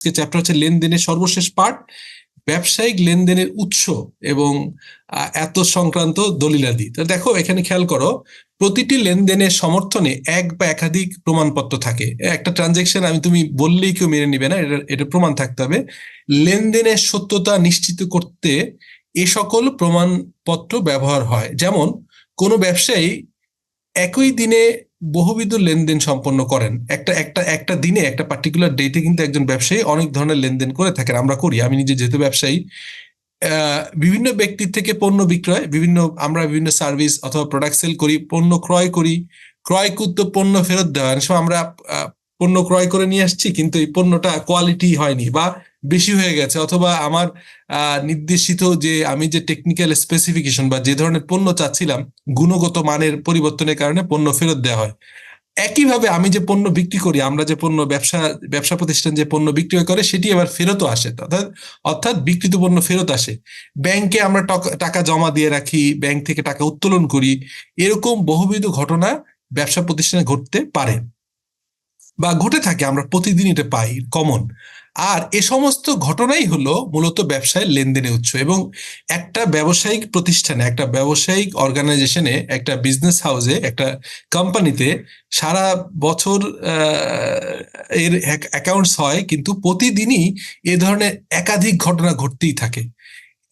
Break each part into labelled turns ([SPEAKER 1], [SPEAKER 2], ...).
[SPEAKER 1] Chapter হচ্ছে লেনদেনের সর্বশেষ পার্ট ব্যবসায়িক লেনদেনের উৎস এবং এত সংক্রান্ত দলিলাদি। তো দেখো, এখানে খেয়াল করো, প্রতিটি লেনদেনের সমর্থনে এক বা একাধিক প্রমাণপত্র থাকে। একটা ট্রানজেকশন আমি তুমি বললেই কেউ মেনে নিবে না, এটা এটা প্রমাণ থাকতে হবে। লেনদেনের সত্যতা নিশ্চিত করতে এ সকল প্রমাণপত্র ব্যবহার হয়। যেমন, কোনো ব্যবসায়ী একই দিনে বহুবিধ লেনদেন সম্পন্ন করেন। একটা একটা একটা দিনে, একটা পার্টিকুলার ডেটে কিন্তু একজন ব্যবসায়ী অনেক ধরনের লেনদেন করে থাকেন। আমরা করি, আমি নিজে যেহেতু ব্যবসায়ী বিভিন্ন ব্যক্তির থেকে পণ্য বিক্রয়, বিভিন্ন, আমরা বিভিন্ন সার্ভিস অথবা প্রোডাক্ট সেল করি, পণ্য ক্রয় করি ক্রয় ক্রয়কৃত পণ্য ফেরত দেওয়া সময় আমরা পণ্য ক্রয় করে নিয়ে আসছি, কিন্তু এই পণ্যটা কোয়ালিটি হয়নি বা বেশি হয়ে গেছে। অথবা আমার নির্দেশিত যে আমি যে টেকনিক্যাল স্পেসিফিকেশন বা যে ধরনের পণ্য চাচ্ছিলাম, গুণগত মানের পরিবর্তনের কারণে পণ্য ফেরত দেওয়া হয়। একইভাবে আমি যে পণ্য বিক্রি করি, আমরা যে পণ্য ব্যবসা ব্যবসা প্রতিষ্ঠান যে পণ্য বিক্রি করে, সেটি আবার ফেরতও আসে। অর্থাৎ অর্থাৎ বিক্রিত পণ্য ফেরত আসে। ব্যাংকে আমরা টক- টাকা জমা দিয়ে রাখি, ব্যাংক থেকে টাকা উত্তোলন করি, এরকম বহুবিধ ঘটনা ব্যবসা প্রতিষ্ঠানে ঘটতে পারে বা ঘটে থাকে। আমরা প্রতিদিন এটা পাই কমন আর এ সমস্ত ঘটনাই হলো মূলত ব্যবসায় লেনদেনের উৎস এবং একটা ব্যবসায়িক প্রতিষ্ঠানে, একটা ব্যবসায়িক অর্গানাইজেশনে একটা বিজনেস হাউসে একটা কোম্পানিতে সারা বছর এর অ্যাকাউন্টস হয় কিন্তু প্রতিদিনই এ ধরনের একাধিক ঘটনা ঘটতেই থাকে।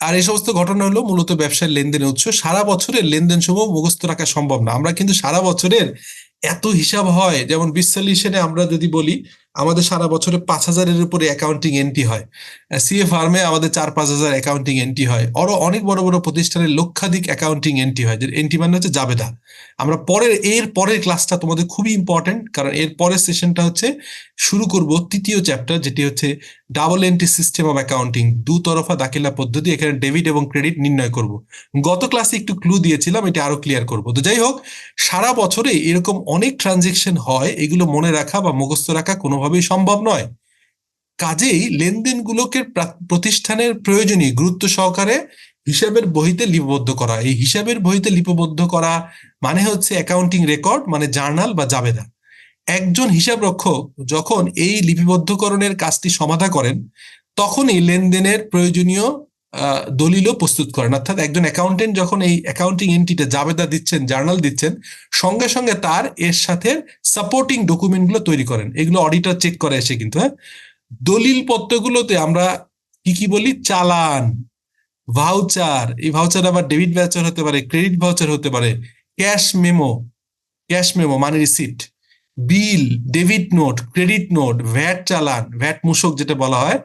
[SPEAKER 1] আর এই সমস্ত ঘটনা হলো মূলত ব্যবসার লেনদেনের উৎস। সারা বছরের লেনদেন সমূহ মুখস্থ রাখা সম্ভব না। আমরা কিন্তু সারা বছরের এত হিসাব হয়, যেমন বিশ্বলিশনে আমরা যদি বলি আমাদের সারা বছরে পাঁচ হাজারের উপরে অ্যাকাউন্টিং এন্ট্রি হয়। সিএ ফার্মে আমাদের চার পাঁচ হাজার অ্যাকাউন্টিং এন্ট্রি হয়। আরও অনেক বড় বড় প্রতিষ্ঠানের লক্ষাধিক অ্যাকাউন্টিং এন্ট্রি হয়। যে এন্ট্রি মানে হচ্ছে জাবেদা। আমরা পরের, এর পরের ক্লাসটা তোমাদের খুবই ইম্পর্টেন্ট কারণ এর পরের সেশনটা হচ্ছে শুরু করব তৃতীয় চ্যাপ্টার যেটি হচ্ছে double entry system of accounting দুতরফা দাখিলা পদ্ধতি, এখানে ডেবিট এবং ক্রেডিট নির্ণয় করব। গত ক্লাসে একটু ক্লু দিয়েছিলাম, এটা আরও ক্লিয়ার করব। তো যাই হোক, সারা বছরে এরকম অনেক ট্রানজেকশন হয়, এগুলো মনে রাখা বা মুখস্থ রাখা কোনোভাবেই সম্ভব নয়। কাজেই লেনদেনগুলোকে প্রা- প্রতিষ্ঠানের প্রয়োজনীয় গুরুত্ব সহকারে হিসাবের বইতে লিপিবদ্ধ করা। এই হিসাবের বইতে লিপিবদ্ধ করা মানে হচ্ছে অ্যাকাউন্টিং রেকর্ড মানে জার্নাল বা জাবেদা। একজন হিসাবরক্ষক যখন এই লিপিবদ্ধকরণের কাজটি সমাধা করেন, তখনই লেনদেনের প্রয়োজনীয় দলিলও প্রস্তুত করেন। অর্থাৎ একজন অ্যাকাউন্টেন্ট যখন এই অ্যাকাউন্টিং এন্ট্রিতে জাবেদা দিচ্ছেন জার্নাল দিচ্ছেন, সঙ্গে সঙ্গে তার এর সাথে সাপোর্টিং ডকুমেন্টগুলো তৈরি করেন। এগুলো অডিটর চেক করে এসে কিন্তু হ্যাঁ? দলিল পত্রগুলোতে আমরা কি কি বলি? চালান ভাউচার এই ভাউচার আবার ডেবিট ভাউচার হতে পারে ক্রেডিট ভাউচার হতে পারে ক্যাশ মেমো ক্যাশ মেমো মানে receipt bill debit note credit note VAT চালান ভ্যাট মূসক যেটা বলা হয়,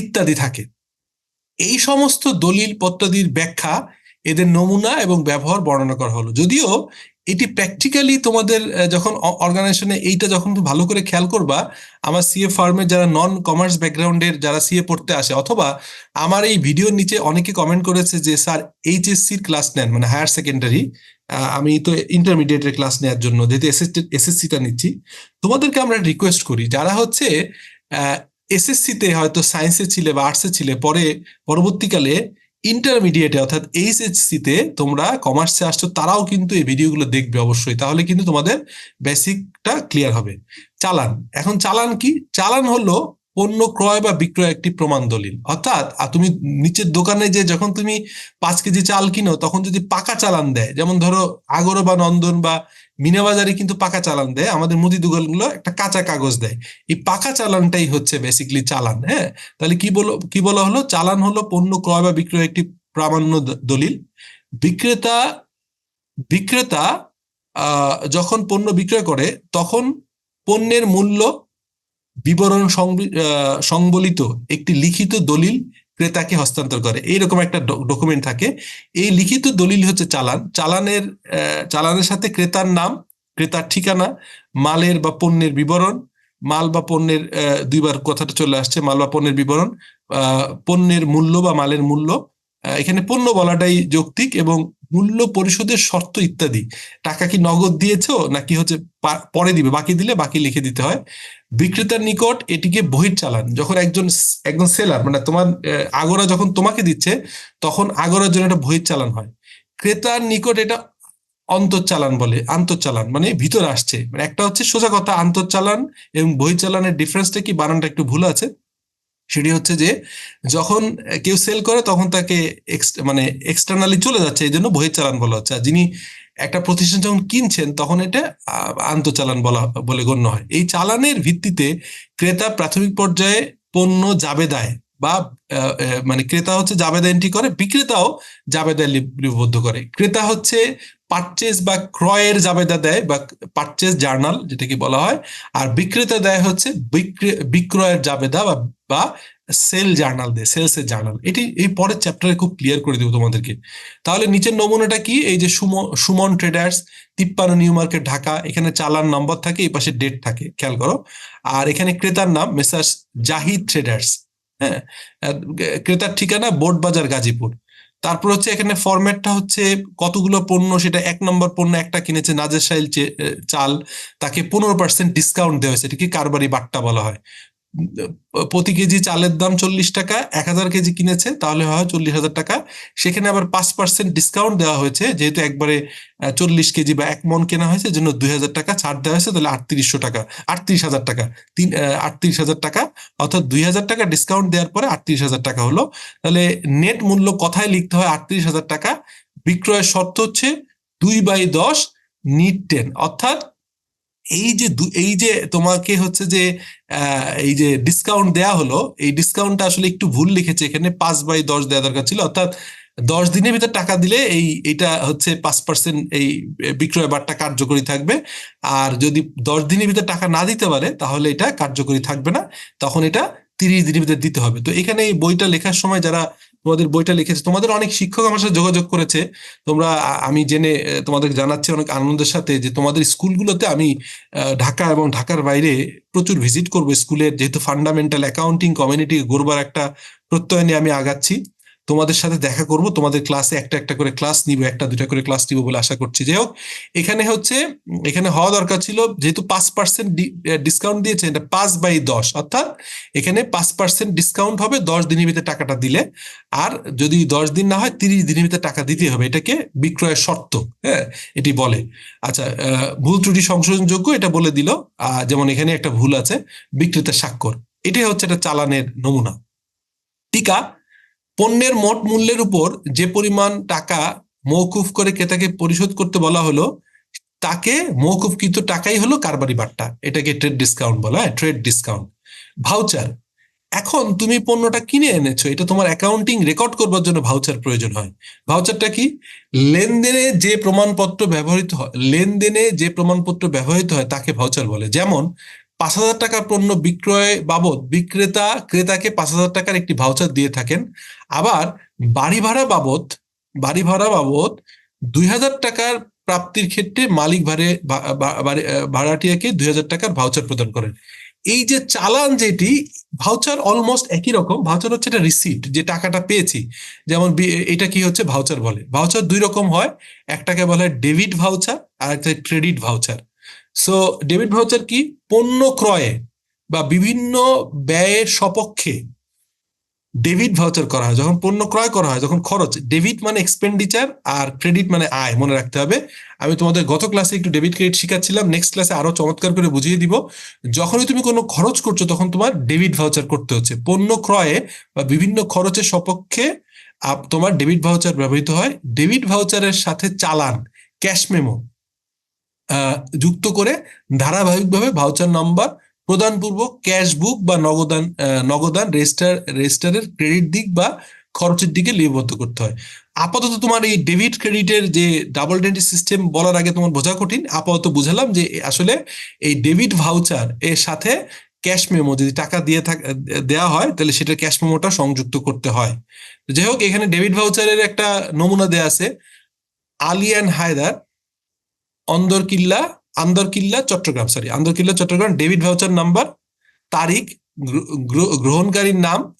[SPEAKER 1] ইত্যাদি থাকে। এই সমস্ত দলিল পত্রাদির ব্যাখ্যা এদের নমুনা এবং ব্যবহার বর্ণনা করা হলো। যদিও এটি প্র্যাকটিক্যালি তোমাদের যখন অর্গানাইজেশনে এইটা যখন তুমি ভালো করে খেয়াল করবা, আমার সিএ ফার্মের যারা নন কমার্স ব্যাকগ্রাউন্ডের যারা সিএ পড়তে আসে, অথবা আমার এই ভিডিওর নিচে অনেকে কমেন্ট করেছে যে, স্যার এইচএসসির ক্লাস নেন মানে হায়ার সেকেন্ডারি আমি তো ইন্টারমিডিয়েটের ক্লাস নেওয়ার জন্য, যেহেতু এসএসসিটা নিচ্ছি। তোমাদেরকে আমরা রিকোয়েস্ট করি, যারা হচ্ছে এসএসসিতে হয়তো সায়েন্সে ছিলে বা আর্টসে ছিলে, পরে পরবর্তীকালে ইন্টারমিডিয়েটে অর্থাৎ এইচএসসি তে তোমরা কমার্সে আসছো, তারাও কিন্তু এই ভিডিওগুলো দেখবে অবশ্যই। তাহলে কিন্তু তোমাদের বেসিকটা ক্লিয়ার হবে। চালান। এখন চালান কি? চালান হলো পণ্য ক্রয় বা বিক্রয় একটি প্রমাণ দলিল। অর্থাৎ তুমি নিচের দোকানে যে যখন তুমি পাঁচ কেজি চাল কিনো, তখন যদি পাকা চালান দেয়, যেমন ধরো আগরো বা নন্দন বা মিনা বাজারে কিন্তু পাকা চালান দেয়। আমাদের মুদি দোকানগুলো একটা কাঁচা কাগজ দেয়। এই পাকা চালানটাই হচ্ছে বেসিক্যালি চালান হ্যাঁ? তাহলে কি বলো, কি বলা হলো? চালান হলো পণ্য ক্রয় বা বিক্রয় একটি প্রামাণ্য দলিল। বিক্রেতা বিক্রেতা যখন পণ্য বিক্রয় করে, তখন পণ্যের মূল্য বিবরণ সংবলিত একটি লিখিত দলিল ক্রেতাকে হস্তান্তর করে। এইরকম একটা ডকুমেন্ট থাকে। এই লিখিত দলিল হচ্ছে চালান। চালানের চালানের সাথে ক্রেতার নাম, ক্রেতার ঠিকানা, মালের বা পণ্যের বিবরণ, মাল বা পণ্যের দুইবার কথাটা চলে আসছে, মাল বা পণ্যের বিবরণ পণ্যের মূল্য বা মালের মূল্য এখানে পণ্য বলাটাই যৌক্তিক এবং মূল্য পরিশোধের শর্ত ইত্যাদি। টাকা কি নগদ দিয়েছ, নাকি হচ্ছে পরে দিবে, বাকি দিলে বাকি লিখে দিতে হয়। বিক্রেতার নিকট এটিকে বহির চালান যখন একজন একজন সেলার মানে তোমার আগরা যখন তোমাকে দিচ্ছে, তখন আগরার জন্য একটা বহির চালান হয়। ক্রেতার নিকট এটা অন্তর্চালান বলে, আন্তর্চালান মানে ভিতরে আসছে। মানে একটা হচ্ছে সোজা কথা, আন্তর্চালান এবং বহির্চালানের ডিফারেন্সটা কি, বানানটা একটু ভুল আছে। সেটি হচ্ছে যে, যখন কেউ সেল করে, তখন তাকে মানে এক্সটার্নালি চলে যাচ্ছে, এই জন্য বহির্চালান বলা হচ্ছে। যিনি একটা প্রতিষ্ঠান যখন কিনছেন, তখন এটা আন্তঃচালান বলা, বলে গণ্য হয়। এই চালানের ভিত্তিতে ক্রেতা প্রাথমিক পর্যায়ে পণ্য জাবেদায় বা মানে ক্রেতা হচ্ছে জাবেদা এন্ট্রি করে, বিক্রেতাও জাবেদা লিপ- লিপিবদ্ধ করে। ক্রেতা হচ্ছে পারচেজ বা ক্রয়ের জাবেদা দেয় বা পারচেজ জার্নাল যেটাকে বলা হয়, আর বিক্রেতা দেয় হচ্ছে বিক্রে- বিক্রয়ের জাবেদা বা সেল জার্নাল দেয় সেলস এর জার্নাল এটি এই পরের চ্যাপ্টারে খুব ক্লিয়ার করে দেবো তোমাদেরকে। তাহলে নিচের নমুনাটা কি? এই যে সুমন ট্রেডার্স তিপ্পান্ন নিউ মার্কেট ঢাকা, এখানে চালান নম্বর থাকে, এই পাশে ডেট থাকে, খেয়াল করো। আর এখানে ক্রেতার নাম মেসার্স জাহিদ ট্রেডার্স হ্যাঁ? ক্রেতার ঠিকানা বোর্ড বাজার গাজীপুর। তারপর হচ্ছে এখানে ফরম্যাটটা হচ্ছে কতগুলো পণ্য, সেটা এক নম্বর পণ্য, একটা কিনেছে নাজের সাইল চাল, তাকে পনেরো পার্সেন্ট ডিসকাউন্ট দেওয়া হয়েছে। এটাকে কারবারি বাট্টা বলা হয়। প্রতি কেজি চালের দাম চল্লিশ টাকা, এক হাজার কেজি কিনেছে, তাহলে হয় চল্লিশ হাজার টাকা। সেখানে আবার পাঁচ পার্সেন্ট ডিসকাউন্ট দেওয়া হয়েছে, যেহেতু একবারে চল্লিশ কেজি বা এক মন কেনা হয়েছে জন্য দুই হাজার টাকা ছাড় দেওয়া হয়েছে, তাহলে আটত্রিশশো টাকা, আটত্রিশ হাজার টাকা, তিন আটত্রিশ হাজার টাকা, অর্থাৎ দুই হাজার টাকা ডিসকাউন্ট দেওয়ার পরে আটত্রিশ হাজার টাকা হলো। তাহলে নেট মূল্য কথায় লিখতে হয়? আটত্রিশ হাজার টাকা। বিক্রয়ের শর্ত হচ্ছে দুই বাই দশ নিট টেন অর্থাৎ এই যে এই যে তোমাকে হচ্ছে যে এই যে ডিসকাউন্ট দেয়া হলো, এই ডিসকাউন্টটা আসলে একটু ভুল লিখেছে। এখানে পাঁচ বাই দশ দেওয়া দরকার ছিল। অর্থাৎ দশ দিনের ভিতর টাকা দিলে এই, এটা হচ্ছে পাঁচ পার্সেন্ট এই বিক্রয় বারটা কার্যকরী থাকবে। আর যদি দশ দিনের ভিতর টাকা না দিতে পারে, তাহলে এটা কার্যকরী থাকবে না। তখন এটা তিরিশ দিনের ভিতর দিতে হবে। তো এখানে এই বইটা লেখার সময় যারা তোমাদের বইটা লিখেছে। তোমাদের অনেক শিক্ষক আমার সাথে যোগাযোগ করেছে। তোমরা আমি জেনে তোমাদের জানাচ্ছি অনেক আনন্দের সাথে যে তোমাদের স্কুলগুলোতে আমি ঢাকা এবং ঢাকার বাইরে প্রচুর ভিজিট করব স্কুলের। যেহেতু ফান্ডামেন্টাল অ্যাকাউন্টিং কমিউনিটি গড়বার একটা প্রত্যয় নিয়ে আমি আগাচ্ছি। তোমাদের সাথে দেখা করব, তোমাদের ক্লাসে একটা একটা করে ক্লাস নিব, একটা দুটা করে ক্লাস নিব বলে আশা করছি। যাই হোক, এখানে হচ্ছে, এখানে হওয়া দরকার ছিল যেহেতু পাঁচ পার্সেন্ট ডিসকাউন্ট দিয়েছে, এটা পাঁচ বাই দশ, অর্থাৎ এখানে পাঁচ পার্সেন্ট ডিসকাউন্ট হবে দশ দিনের ভিতরে টাকাটা দিলে। আর যদি দশ দিন না হয়, তিরিশ দিনের ভিতরে টাকা দিতে হবে, এটাকে বিক্রয়ের শর্ত হ্যাঁ এটি বলে। আচ্ছা ভুল ত্রুটি সংশোধনযোগ্য এটা বলে দিল যেমন এখানে একটা ভুল আছে বিক্রেতার স্বাক্ষর। এটাই হচ্ছে একটা চালানের নমুনা। টিকা পণ্যের মোট মূল্যের উপর যে পরিমাণ টাকা মৌকুফ করে ক্রেতাকে পরিশোধ করতে বলা হলো, তাকে মৌকুফকৃত টাকাই হলো কারবারি বাট্টা। এটাকে ট্রেড ডিসকাউন্ট বলা হয় ট্রেড ডিসকাউন্ট ভাউচার এখন তুমি পণ্যটা কিনে এনেছো, এটা তোমার অ্যাকাউন্টিং রেকর্ড করবার জন্য ভাউচার প্রয়োজন হয়। ভাউচারটা কি? লেনদেনে যে প্রমাণপত্র ব্যবহৃত হয়, লেনদেনে যে প্রমাণপত্র ব্যবহৃত হয়, তাকে ভাউচার বলে। যেমন পাঁচ হাজার টাকার পণ্য বিক্রয় বাবদ বিক্রেতা, ক্রেতাকে পাঁচ হাজার টাকার একটি ভাউচার দিয়ে থাকেন। আবার বাড়ি ভাড়া বাবদ, বাড়ি ভাড়া বাবদ দুই হাজার টাকার প্রাপ্তির ক্ষেত্রে মালিক ভাড়ে ভাড়াটিয়াকে দুই হাজার টাকার ভাউচার প্রদান করেন। এই যে চালান যেটি ভাউচার অলমোস্ট একই রকম। ভাউচার হচ্ছে এটা রিসিপ্ট যে টাকাটা পেয়েছি। যেমন এটা কি হচ্ছে? ভাউচার বলে। ভাউচার দুই রকম হয়। একটাকে বলা হয় ডেবিট ভাউচার আর একটা credit voucher so debit voucher কি? পণ্য ক্রয়ে বা বিভিন্ন ব্যয়ের সপক্ষে ডেবিট ভাউচার করা হয়। যখন পণ্য ক্রয় করা হয়, যখন খরচ ডেবিট মানে এক্সপেন্ডিচার আর ক্রেডিট মানে আয়, মনে রাখতে হবে। আমি তোমাদের গত ক্লাসে একটু ডেবিট ক্রেডিট শিখাচ্ছিলাম নেক্সট ক্লাসে আরও চমৎকার করে বুঝিয়ে দিব। যখনই তুমি কোনো খরচ করছ, তখন তোমার ডেবিট ভাউচার করতে হচ্ছে। পণ্য ক্রয়ে বা বিভিন্ন খরচের সপক্ষে তোমার ডেবিট ভাউচার ব্যবহৃত হয়। ডেবিট ভাউচারের সাথে চালান ক্যাশ মেমো যুক্ত করে ধারাবাহিকভাবে ভাউচার নাম্বার প্রদানপূর্বক ক্যাশ বুক বা নগদান নগদান রেজিস্টার রেজিস্টারের ক্রেডিট দিক বা খরচের দিকে লিপিবদ্ধ করতে হয়। আপাতত তোমার এই ডেবিট ক্রেডিটের যে ডাবল ডেন্টি সিস্টেম বলার আগে তোমার বোঝা কঠিন। আপাতত বুঝালাম যে আসলে এই ডেবিট ভাউচার এর সাথে ক্যাশ মেমো যদি টাকা দিয়ে দেওয়া হয়, তাহলে সেটা ক্যাশ মেমোটা সংযুক্ত করতে হয়। যাই হোক, এখানে ডেবিট ভাউচারের একটা নমুনা দেয়া আছে। Aliyan Haider Andarkilla, Andarkilla, Chittagong sorry Andarkilla, Chittagong debit voucher number, তারিখ, গ্র- গ্র- গ্রহণকারীর নাম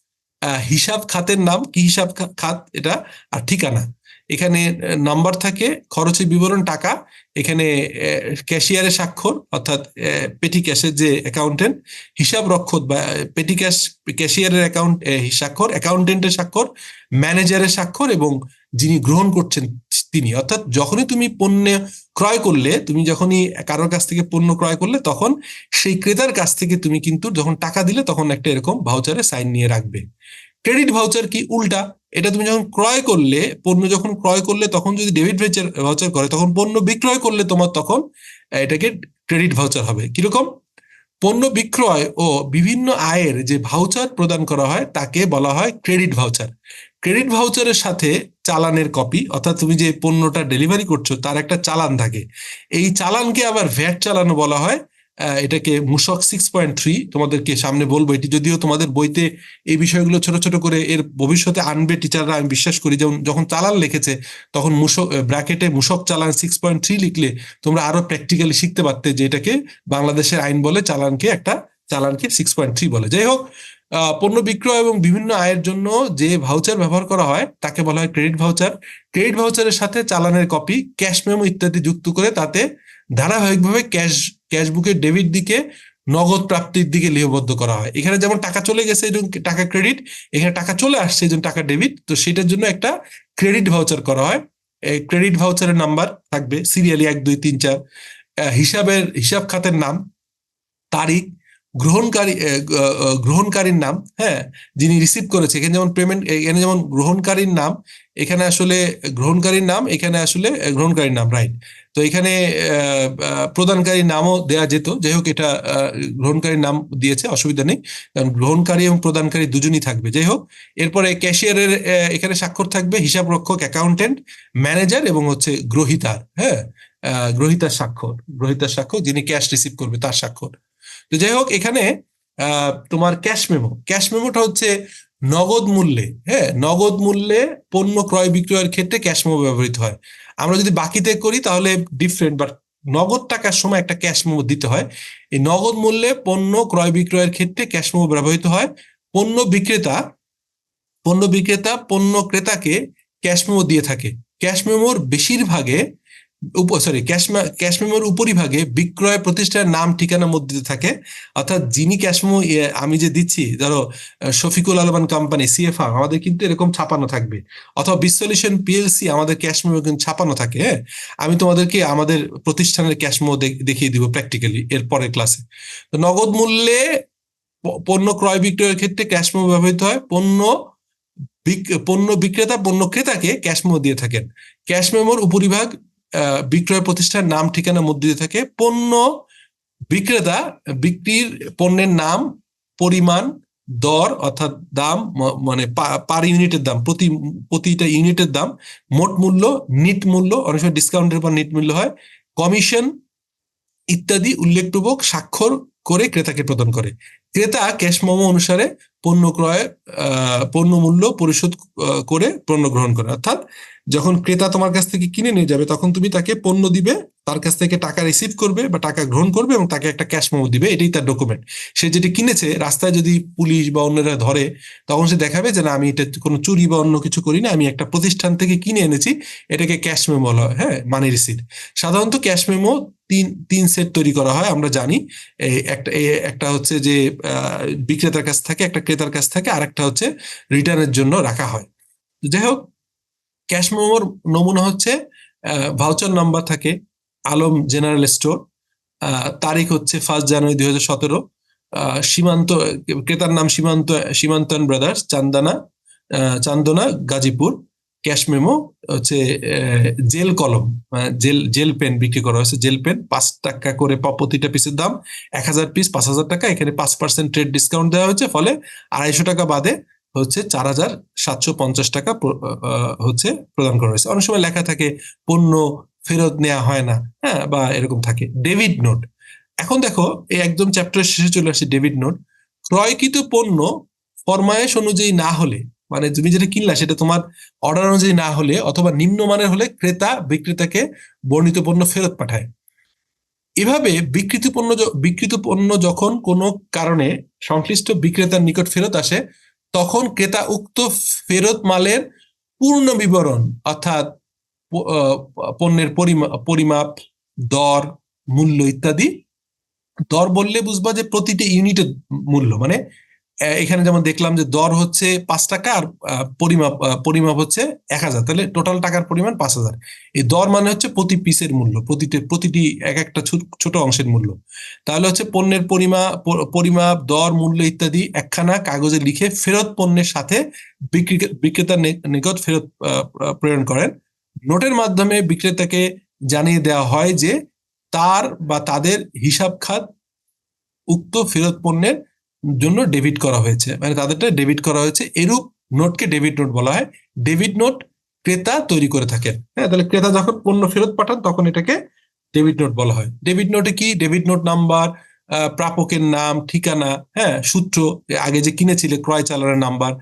[SPEAKER 1] হিসাব খাতের নাম, কি হিসাব খাত এটা, আর ঠিকানা। এখানে নাম্বার থাকে, খরচের বিবরণ, টাকা। এখানে ক্যাশিয়ারের স্বাক্ষর, অর্থাৎ পেটি ক্যাশের যে অ্যাকাউন্টেন্ট হিসাব রক্ষক বা পেটি ক্যাশ ক্যাশিয়ারের অ্যাকাউন্ট স্বাক্ষর অ্যাকাউন্টেন্টের স্বাক্ষর ম্যানেজারের স্বাক্ষর এবং যিনি গ্রহণ করছেন তিনি। অর্থাৎ যখনই তুমি পণ্য ক্রয় করলে, তুমি যখনই কারোর কাছ থেকে পণ্য ক্রয় করলে, তখন সেই ক্রেতার কাছ থেকে তুমি কিন্তু যখন টাকা দিলে, তখন একটা এরকম ভাউচারে সাইন নিয়ে রাখবে। ক্রেডিট ভাউচার কি উল্টা? এটা তুমি যখন ক্রয় করলে, পণ্য যখন ক্রয় করলে, তখন যদি ডেবিট ভাউচার ভাউচার করে, তখন পণ্য বিক্রয় করলে তোমার তখন এটাকে ক্রেডিট ভাউচার হবে। কীরকম? পণ্য বিক্রয় ও বিভিন্ন আয়ের যে ভাউচার প্রদান করা হয়, তাকে বলা হয় ক্রেডিট ভাউচার ক্রেডিট ভাউচারের সাথে চালানের কপি অর্থাৎ তুমি যে পণ্যটা ডেলিভারি করছ, তার একটা চালান থাকে। এই চালানকে আবার ভ্যাট চালানো বলা হয়। এটাকে মূসক সিক্স পয়েন্ট থ্রি তোমাদেরকে সামনে বলব। এটি যদিও তোমাদের বইতে এই বিষয়গুলো ছোট ছোট করে এর ভবিষ্যতে আনবে টিচাররা আমি বিশ্বাস করি, যেমন যখন চালান লিখেছে, তখন মূসক ব্র্যাকেটে মূসক চালান সিক্স পয়েন্ট থ্রি লিখলে তোমরা আরও প্র্যাকটিক্যালি শিখতে পারতে যে এটাকে বাংলাদেশের আইন বলে চালানকে একটা, চালানকে সিক্স পয়েন্ট থ্রি বলে। যাই হোক পণ্য বিক্রয় এবং বিভিন্ন আয়ের জন্য যে ভাউচার ব্যবহার করা হয়, তাকে বলা হয় ক্রেডিট ভাউচার ক্রেডিট ভাউচারের সাথে চালানের কপি ক্যাশ মেমো ইত্যাদি যুক্ত করে তাতে ধারাবাহিকভাবে ক্যাশ ক্যাশ বুকের ডেবিট দিকে, নগদ প্রাপ্তির দিকে লিপিবদ্ধ করা হয়। এখানে যেমন টাকা চলে গেছে জন্য টাকা ক্রেডিট এখানে টাকা চলে আসছে, এই টাকা ডেবিট তো সেটার জন্য একটা ক্রেডিট ভাউচার করা হয়। ক্রেডিট ভাউচারের নাম্বার থাকবে সিরিয়ালি এক, দুই, তিন, চার। হিসাবের, হিসাব খাতের নাম, তারিখ গ্রহণকারী গ্রহণকারীর নাম হ্যাঁ যিনি রিসিভ করেছে। এখানে যেমন পেমেন্ট এখানে যেমন গ্রহণকারীর নাম, এখানে আসলে গ্রহণকারীর নাম, এখানে আসলে গ্রহণকারীর নাম রাইট তো এখানে প্রদানকারীর নামও দেয়া যেত। যাই হোক, এটা গ্রহণকারীর নাম দিয়েছে, অসুবিধা নেই। কারণ গ্রহণকারী এবং প্রদানকারী দুজনই থাকবে। যাই হোক, এরপরে ক্যাশিয়ারের এখানে স্বাক্ষর থাকবে হিসাব রক্ষক অ্যাকাউন্টেন্ট ম্যানেজার এবং হচ্ছে গ্রহিতার হ্যাঁ গ্রহিতার স্বাক্ষর গ্রহিতার স্বাক্ষর যিনি ক্যাশ রিসিভ করবে তার স্বাক্ষর। তো যাই হোক, এখানে তোমার ক্যাশ মেমো ক্যাশ মেমোটা হচ্ছে নগদ মূল্যে হ্যাঁ? নগদ মূল্যে পণ্য ক্রয় বিক্রয়ের ক্ষেত্রে ক্যাশ মেমো ব্যবহৃত হয়। আমরা যদি বাকিতে করি, তাহলে ডিফারেন্ট বাট নগদ টাকার সময় একটা ক্যাশ মেমো দিতে হয়। এই নগদ মূল্যে পণ্য ক্রয় বিক্রয়ের ক্ষেত্রে ক্যাশ মেমো ব্যবহৃত হয়। পণ্য বিক্রেতা পণ্য বিক্রেতা, পণ্য ক্রেতাকে ক্যাশ মেমো দিয়ে থাকে। ক্যাশ মেমোর বেশিরভাগে সরি ক্যাশ ক্যাশ মেমোর উপরিভাগে বিক্রয় প্রতিষ্ঠানের নাম, ঠিকানা, মধ্যে থাকে। অর্থাৎ যিনি ক্যাশ মেমো আমি যে দিচ্ছি, ধরো শফিকুল আলমান কোম্পানি সিএফআর আমাদের কিন্তু এরকম ছাপানো থাকবে। অথবা বিসলিউশন পিএলসি, আমাদের ক্যাশ মেমো কিন্তু ছাপানো থাকে হ্যাঁ? আমি তোমাদেরকে আমাদের প্রতিষ্ঠানের ক্যাশ মেমো দেখিয়ে দিব প্র্যাকটিক্যালি এর পরের ক্লাসে তো নগদ মূল্যে পণ্য ক্রয় বিক্রয়ের ক্ষেত্রে ক্যাশ মেমো ব্যবহৃত হয়। পণ্য পণ্য বিক্রেতা, পণ্য ক্রেতাকে ক্যাশ মেমো দিয়ে থাকেন। ক্যাশ মেমোর উপরিভাগ বিক্রয় প্রতিষ্ঠানের নাম, ঠিকানা মধ্যে দিয়ে থাকে পণ্য বিক্রেতা বিক্রির পণ্যের নাম, পরিমাণ, দর অর্থাৎ দাম মানে পার ইউনিটের দাম, প্রতি, প্রতিটা ইউনিটের দাম, মোট মূল্য, নিট মূল্য, অনেক সময় ডিসকাউন্টের পর নিট মূল্য হয়, কমিশন ইত্যাদি উল্লেখপূর্বক স্বাক্ষর করে ক্রেতাকে প্রদান করে। ক্রেতা ক্যাশ মেমো অনুসারে পণ্য ক্রয় আহ, পণ্য মূল্য পরিশোধ করে পণ্য গ্রহণ করে। অর্থাৎ যখন ক্রেতা তোমার কাছ থেকে কিনে নিয়ে যাবে তখন তুমি তাকে পণ্য দিবে তার কাছ থেকে টাকা রিসিভ করবে বা টাকা গ্রহণ করবে এবং তাকে একটা ক্যাশ মেমো দিবে। এটাই তার ডকুমেন্ট সে যেটি কিনেছে রাস্তায় যদি পুলিশ বা অন্যরা ধরে তখন সে দেখাবে যে না আমি এটা কোনো চুরি বা অন্য কিছু করি না আমি একটা প্রতিষ্ঠান থেকে কিনে এনেছি এটাকে ক্যাশ মেমো বলা হয়। হ্যাঁ মানি রিসিট সাধারণত ক্যাশ মেমো তিন তিন সেট তৈরি করা হয় আমরা জানি। একটা একটা হচ্ছে যে বিক্রেতার কাছ থেকে একটা ক্রেতার কাছ থেকে আরেকটা হচ্ছে রিটার্নের জন্য রাখা হয়। যাই হোক ক্যাশ মেমোর নমুনা হচ্ছে ভাউচার নাম্বার থাকে আলম জেনারেল স্টোর তারিখ হচ্ছে ফার্স্ট জানুয়ারি দুই হাজার সতেরো সীমান্ত, ক্রেতার নাম Simanta, সীমান্তন brothers Chandana Chandana, Gazipur. Cash memo, হচ্ছে জেল কলম জেল জেল পেন বিক্রি করা হয়েছে, জেল পেন। পাঁচ টাকা করে প্রতিটা পিসের দাম, এক হাজার পিস পাঁচ হাজার টাকা। এখানে পাঁচ পার্সেন্ট ট্রেড ডিসকাউন্ট দেওয়া হয়েছে, ফলে আড়াইশো টাকা বাদে হচ্ছে চার হাজার সাতশো পঞ্চাশ টাকা হচ্ছে প্রদান করা হয়েছে। অনেক সময় লেখা থাকে, পণ্য ফেরত নেওয়া হয় না হ্যাঁ বা এরকম থাকে। ডেভিড নোট এখন দেখো, এই একদম চ্যাপ্টারের শেষে চলে আসছে ডেভিড নোট ক্রয়কৃত পণ্য ফরমায়েশ অনুযায়ী না হলে মানে তুমি যেটা কিনলা সেটা তোমার অর্ডার অনুযায়ী না হলে অথবা নিম্নমানের হলে ক্রেতা বিক্রেতাকে বর্ণিত পণ্য ফেরত পাঠায়। এভাবে বিকৃত পণ্য বিকৃত পণ্য যখন কোনো কারণে সংশ্লিষ্ট বিক্রেতার নিকট ফেরত আসে, তখন ক্রেতা উক্ত ফেরত মালের পূর্ণ বিবরণ অর্থাৎ পণ্যের পরিমা- পরিমাপ, দর, মূল্য ইত্যাদি, দর বললে বুঝবা যে প্রতিটি ইউনিটের মূল্য মানে এখানে যেমন দেখলাম যে দর হচ্ছে পাঁচ টাকা আর পরিমাপ পরিমাপ হচ্ছে এক হাজার। তাহলে টোটাল টাকার পরিমাণ পাঁচ হাজার। এই দর মানে হচ্ছে প্রতি পিসের মূল্য, প্রতিটি প্রতিটি এক একটা ছোট অংশের মূল্য। তাহলে হচ্ছে পণ্যের পরিমাপ পরিমাপ, দর, মূল্য ইত্যাদি একখানা কাগজে লিখে ফেরত পণ্যের সাথে বিক্রি- বিক্রেতার নিকট ফেরত প্রেরণ করেন। নোটের মাধ্যমে বিক্রেতাকে জানিয়ে দেওয়া হয় যে তার বা তাদের হিসাব খাত উক্ত ফেরত পণ্যের জন্য ডেবিট করা হয়েছে। মানে তাদেরটা ডেবিট করা হয়েছে। এরূপ নোটকে ডেবিট নোট বলা হয়। ডেবিট নোট ক্রেতা তৈরি করে থাকেন। হ্যাঁ তাহলে ক্রেতা যখন পণ্য ফেরত পাঠান, তখন এটাকে ডেবিট নোট বলা হয়। ডেবিট নোটে কি? ডেবিট নোট নাম্বার প্রাপকের নাম, ঠিকানা হ্যাঁ সূত্র, আগে যে কিনেছিলে, ক্রয় চালানের নাম্বার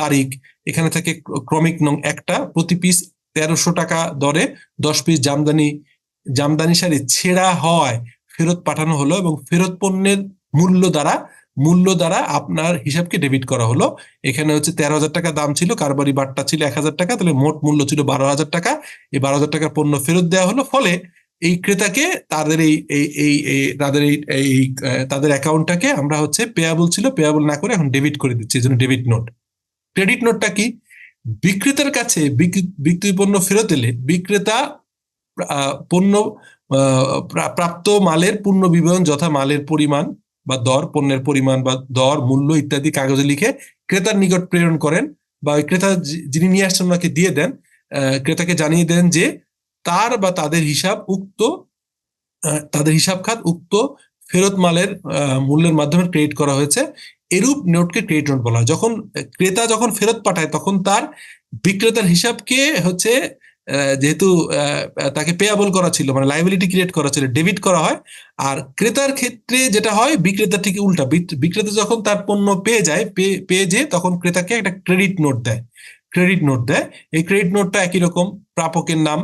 [SPEAKER 1] তারিখ, এখানে থেকে ক্রমিক নং একটা, প্রতি পিস তেরোশো টাকা দরে দশ পিস জামদানি জামদানি শাড়ি ছেঁড়া হয়, ফেরত পাঠানো হলো এবং ফেরত পণ্যের মূল্য দ্বারা মূল্য দ্বারা আপনার হিসাবকে ডেবিট করা হলো। এখানে হচ্ছে তেরো হাজার টাকা দাম ছিল, কারবারি বাট্টা ছিল এক হাজার টাকা, তাহলে মোট মূল্য ছিল বারো হাজার টাকা। এই বারো হাজার টাকার পণ্য ফেরত দেওয়া হলো, ফলে এই ক্রেতাকে তাদের এই এই এই তাদের এই তাদের অ্যাকাউন্টটাকে আমরা হচ্ছে পেয়াবল ছিল পেয়াবল না করে এখন ডেবিট করে দিচ্ছি, এই জন্য ডেবিট নোট ক্রেডিট নোটটা কি? বিক্রেতার কাছে বিক্রি পণ্য ফেরত এলে বিক্রেতা পণ্য প্রাপ্ত মালের পূর্ণ বিবরণ যথা মালের পরিমাণ বা দর, পণ্যের পরিমাণ বা দর, মূল্য ইত্যাদি কাগজে লিখে ক্রেতার নিকট প্রেরণ করেন বা ক্রেতা যিনি নিয়ে আসছেন ওনাকে দিয়ে দেন ক্রেতাকে জানিয়ে দেন যে তার বা তাদের হিসাব উক্ত তাদের হিসাব খাত উক্ত ফেরত মালের মূল্যের মাধ্যমে ক্রেডিট করা হয়েছে। এরূপ নোটকে ক্রেডিট নোট বলা হয়। যখন, ক্রেতা যখন ফেরত পাঠায়, তখন তার বিক্রেতার হিসাবকে হচ্ছে যেহেতু তাকে পেয়াবল করা ছিল মানে লাইবিলিটি ক্রিয়েট করা ছিল ডেবিট করা হয়। আর ক্রেতার ক্ষেত্রে যেটা হয়, বিক্রেতা ঠিক উল্টা বিক্রেতা যখন তার পণ্য পেয়ে যায় পেয়ে পেয়ে যে তখন ক্রেতাকে একটা ক্রেডিট নোট দেয়। ক্রেডিট নোট দেয়। এই ক্রেডিট নোটটা একই রকম, প্রাপকের নাম,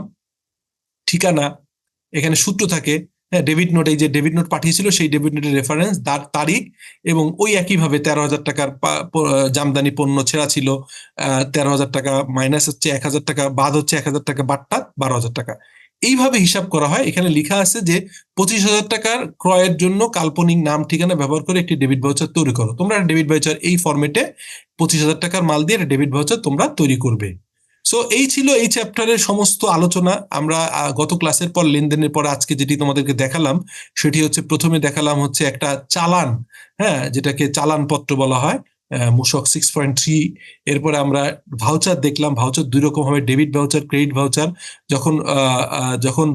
[SPEAKER 1] ঠিকানা, এখানে সূত্র থাকে। হ্যাঁ ডেবিট নোট এই যে ডেবিট নোট পাঠিয়েছিল, সেই ডেবিট নোটের রেফারেন্স তার তারিখ এবং ওই একইভাবে তেরো হাজার টাকার জামদানি পণ্য ছেঁড়া ছিল তেরো হাজার টাকা মাইনাস হচ্ছে এক হাজার টাকা, বাদ হচ্ছে এক হাজার টাকা বাট্টা বারো হাজার টাকা। এইভাবে হিসাব করা হয়। এখানে লেখা আছে যে পঁচিশ হাজার টাকার ক্রয়ের জন্য কাল্পনিক নাম, ঠিকানা ব্যবহার করে একটি ডেবিট ভাউচার তৈরি করো। তোমরা ডেবিট ভাউচার এই ফর্মেটে পঁচিশ হাজার টাকার মাল দিয়ে ডেবিট ভাউচার তোমরা তৈরি করবে। সো এই ছিল এই চ্যাপ্টারের সমস্ত আলোচনা। আমরা গত ক্লাসের পর লেনদেনের পর আজকে যেটি তোমাদেরকে দেখালাম, সেটি হচ্ছে প্রথমে দেখালাম হচ্ছে একটা চালান হ্যাঁ যেটাকে চালান পত্র বলা হয়। মূসক সিক্স পয়েন্ট থ্রি এরপরে আমরা ভাউচার দেখলাম ভাউচার দুই রকম হবে ডেবিট ভাউচার ক্রেডিট ভাউচার যখন যখন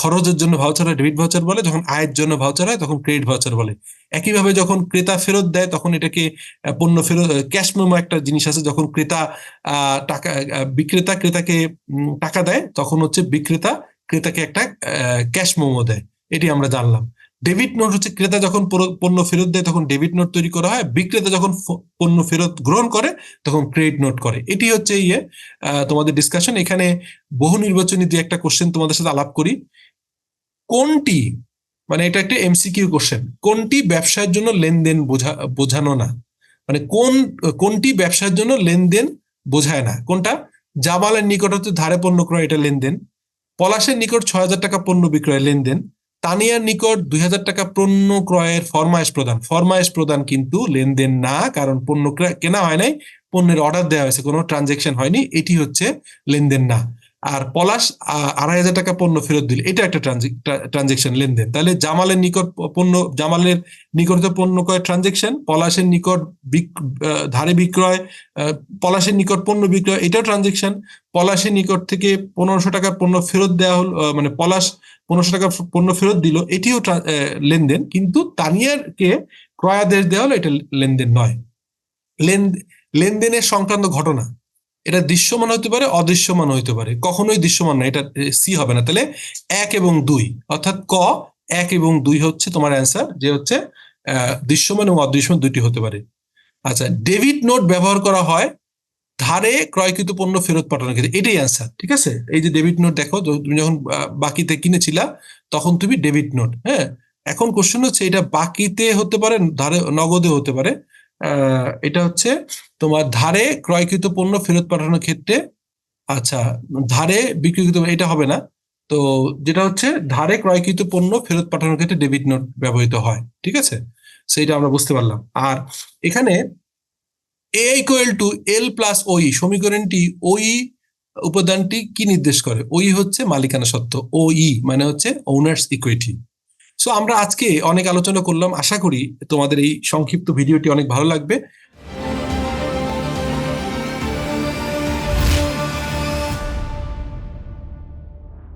[SPEAKER 1] খরচের জন্য ভাউচার হয় ডেবিট ভাউচার বলে, যখন আয়ের জন্য ভাউচার হয়, তখন ক্রেডিট ভাউচার বলে। একইভাবে যখন ক্রেতা ফেরত দেয়, তখন এটাকে পণ্য ফেরত ক্যাশ মেমো একটা জিনিস আছে, যখন ক্রেতা টাকা বিক্রেতা, ক্রেতাকে টাকা দেয়, তখন হচ্ছে বিক্রেতা, ক্রেতাকে একটা ক্যাশ মেমো দেয়। এটি আমরা জানলাম। ডেবিট নোট হচ্ছে ক্রেতা যখন পণ্য ফেরত দেয়, তখন ডেবিট নোট তৈরি করা হয়। বিক্রেতা যখন পণ্য ফেরত গ্রহণ করে, তখন ক্রেডিট নোট করে। এটি হচ্ছে ইয়ে তোমাদের ডিসকাশন এখানে বহু নির্বাচনী যে একটা কোশ্চেন তোমাদের সাথে আলাপ করি। কোনটি মানে এটা একটা এমসিকিউ কোশ্চেন কোনটি ব্যবসায়ের জন্য লেনদেন বোঝা, বোঝানো না? মানে কোন, কোনটি ব্যবসার জন্য লেনদেন বোঝায় না? কোনটা? জামালের নিকট হতে ধারে পণ্য ক্রয়, এটা লেনদেন। পলাশের নিকট ছয় হাজার টাকা পণ্য বিক্রয়, লেনদেন। তানিয়ার নিকট দুই হাজার টাকা পণ্য ক্রয়ের ফরমায়েশ প্রদান। ফরমায়েশ প্রদান কিন্তু লেনদেন না, কারণ পণ্য কেনা হয় নাই, পণ্যের অর্ডার দেওয়া হয়েছে, কোনো ট্রানজেকশন হয়নি, এটি হচ্ছে লেনদেন না। আর পলাশ আড়াই হাজার টাকা পণ্য ফেরত দিল। এটা একটা ট্রানজেকশন লেনদেন। তাহলে জামালের নিকট পণ্য, জামালের নিকট পণ্য ক্রয় ট্রানজেকশন পলাশের নিকট ধারে বিক্রয় পলাশের নিকট পণ্য বিক্রয়, এটাও ট্রানজেকশন পলাশের নিকট থেকে পনেরোশো টাকার পণ্য ফেরত দেওয়া হলো মানে পলাশ পনেরোশো টাকা পণ্য ফেরত দিল, এটিও লেনদেন। কিন্তু তানিয়ারকে ক্রয়াদেশ দেওয়া হলো, এটা লেনদেন নয়। লেন, লেনদেনের সংক্রান্ত ঘটনা। এটা দৃশ্যমান হতে পারে, অদৃশ্যমান হতে পারে। কখনোই দৃশ্যমান না, এটা সি হবে না। তাহলে এক এবং দুই, অর্থাৎ ক, এক এবং দুই হচ্ছে তোমার অ্যান্সার যে হচ্ছে দৃশ্যমান এবং অদৃশ্যমান দুটি হতে পারে। আচ্ছা ডেবিট নোট ব্যবহার করা হয় ধারে ক্রয়কৃত পণ্য ফেরত পাঠানোর ক্ষেত্রে। এটাই অ্যান্সার ঠিক আছে? এই যে ডেবিট নোট দেখো তুমি যখন বাকিতে কিনেছিলা, তখন তুমি ডেবিট নোট হ্যাঁ? এখন কোশ্চেন হচ্ছে, এটা বাকিতে হতে পারে, ধারে, নগদে হতে পারে। এটা হচ্ছে তোমার ধারে ক্রয়কৃত পণ্য ফেরত পাঠানোর ক্ষেত্রে আচ্ছা ধারে বিক্রিকৃত এটা হবে না। তো যেটা হচ্ছে, ধারে ক্রয়কৃত পণ্য ফেরত পাঠানোর ক্ষেত্রে ডেবিট নোট ব্যবহৃত হয়, ঠিক আছে? সেটা আমরা বুঝতে পারলাম। আর এখানে A equal to L plus ওই সমীকরণটি ওই উপাদানটি কি নির্দেশ করে? ওই হচ্ছে মালিকানা সত্ত্ব ওই মানে হচ্ছে ওনার্স ইকুইটি সো আমরা আজকে অনেক আলোচনা করলাম। আশা করি তোমাদের এই সংক্ষিপ্ত ভিডিওটি অনেক ভালো লাগবে।